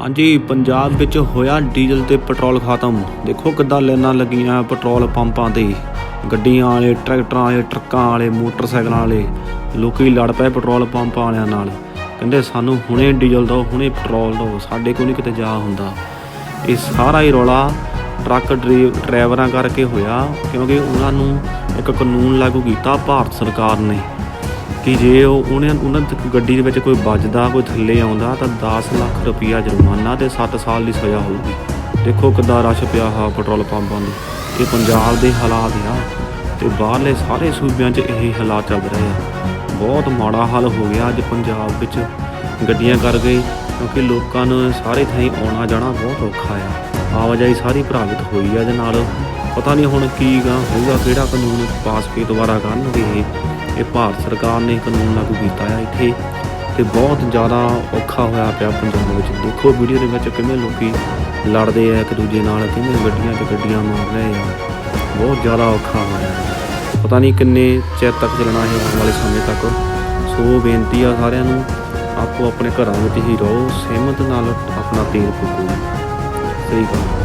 ਹਾਂਜੀ, ਪੰਜਾਬ ਵਿੱਚ ਹੋਇਆ ਡੀਜ਼ਲ ਤੇ ਪੈਟਰੋਲ ਖਤਮ। ਦੇਖੋ ਕਿੱਦਾਂ ਲਾਈਨਾਂ ਲੱਗੀਆਂ ਪੈਟਰੋਲ ਪੰਪਾਂ ਤੇ। ਗੱਡੀਆਂ ਵਾਲੇ, ਟਰੈਕਟਰਾਂ ਵਾਲੇ, ਟਰੱਕਾਂ ਵਾਲੇ, ਮੋਟਰਸਾਈਕਲਾਂ ਵਾਲੇ। ਲੋਕੀ ਲੜ ਪਏ ਪੈਟਰੋਲ ਪੰਪਾਂ ਵਾਲਿਆਂ ਨਾਲ। ਕਹਿੰਦੇ ਸਾਨੂੰ ਹੁਣੇ ਡੀਜ਼ਲ ਦਿਓ, ਹੁਣੇ ਪੈਟਰੋਲ ਦਿਓ, ਸਾਡੇ ਕੋਲ ਨਹੀਂ ਕਿਤੇ ਜਾ ਹੁੰਦਾ। ਇਹ ਸਾਰਾ ਹੀ ਰੌਲਾ ਟਰੱਕ ਡਰੀ- ਡਰਾਈਵਰਾਂ ਕਰਕੇ ਹੋਇਆ, ਕਿਉਂਕਿ ਉਹਨਾਂ ਨੂੰ ਇੱਕ ਕਾਨੂੰਨ ਲਾਗੂ ਕੀਤਾ ਭਾਰਤ ਸਰਕਾਰ ਨੇ। ਕਿ ਜੇ ਉਹ ਉਹਨੇ ਉਹਨਾਂ ਦੀ ਗੱਡੀ ਦੇ ਵਿੱਚ ਕੋਈ ਵੱਜਦਾ, ਕੋਈ ਥੱਲੇ ਆਉਂਦਾ, ਤਾਂ 10 ਲੱਖ ਰੁਪਈਆ ਜੁਰਮਾਨਾ ਤੇ 7 ਸਾਲ ਦੀ ਸਜ਼ਾ ਹੋਊਗੀ। ਦੇਖੋ ਕਿੱਦਾਂ ਰਸ਼ ਪਿਆ ਹਾ ਪੈਟਰੋਲ ਪੰਪਾਂ ਦੇ ਇਹ ਪੰਜਾਬ ਦੇ ਹਾਲਾਤ ਆ ਤੇ ਬਾਹਰਲੇ ਸਾਰੇ ਸੂਬਿਆਂ 'ਚ ਇਹੀ ਹਾਲਾਤ ਚੱਲ ਰਹੇ ਆ। ਬਹੁਤ ਮਾੜਾ ਹਾਲ ਹੋ ਗਿਆ ਅੱਜ ਪੰਜਾਬ ਵਿੱਚ। ਗੱਡੀਆਂ ਕਰ ਗਏ ਕਿਉਂਕਿ ਲੋਕਾਂ ਨੂੰ ਸਾਰੇ ਥਾਈਂ ਆਉਣਾ ਜਾਣਾ ਬਹੁਤ ਔਖਾ ਆ। ਆਵਾਜਾਈ ਸਾਰੀ ਪ੍ਰਭਾਵਿਤ ਹੋਈ ਆ ਇਹਦੇ ਨਾਲ। ਪਤਾ ਨਹੀਂ ਹੁਣ ਕੀ ਗਾ, ਹੋਊਗਾ ਕਿਹੜਾ ਕਾਨੂੰਨ ਪਾਸ ਕੇ ਦੁਬਾਰਾ ਕਰਨਗੇ ਇਹ। ਇਹ ਭਾਰਤ ਸਰਕਾਰ ਨੇ ਕਾਨੂੰਨ ਲਾਗੂ ਕੀਤਾ ਆ ਇੱਥੇ ਤੇ ਬਹੁਤ ਜ਼ਿਆਦਾ ਔਖਾ ਹੋਇਆ ਪਿਆ ਪੰਜਾਬ ਵਿੱਚ। ਦੇਖੋ ਵੀਡੀਓ ਦੇ ਵਿੱਚ ਕਿਵੇਂ ਲੋਕੀ ਲੜਦੇ ਆ ਇੱਕ ਦੂਜੇ ਨਾਲ, ਕਿਵੇਂ ਗੱਡੀਆਂ 'ਚ ਗੱਡੀਆਂ ਮਾਰ ਰਹੇ ਆ। ਬਹੁਤ ਜ਼ਿਆਦਾ ਔਖਾ ਹੋਇਆ। ਪਤਾ ਨਹੀਂ ਕਿੰਨੇ ਚਿਰ ਤੱਕ ਚੱਲਣਾ ਹੈ ਆਉਣ ਵਾਲੇ ਸਮੇਂ ਤੱਕ। ਸੋ ਬੇਨਤੀ ਆ ਸਾਰਿਆਂ ਨੂੰ, ਆਪੋ ਆਪਣੇ ਘਰਾਂ ਵਿੱਚ ਹੀ ਰਹੋ, ਸਹਿਮਤ ਨਾਲ ਆਪਣਾ ਤੇਲ ਫੂਕੋ ਸਹੀ ਗੱਲ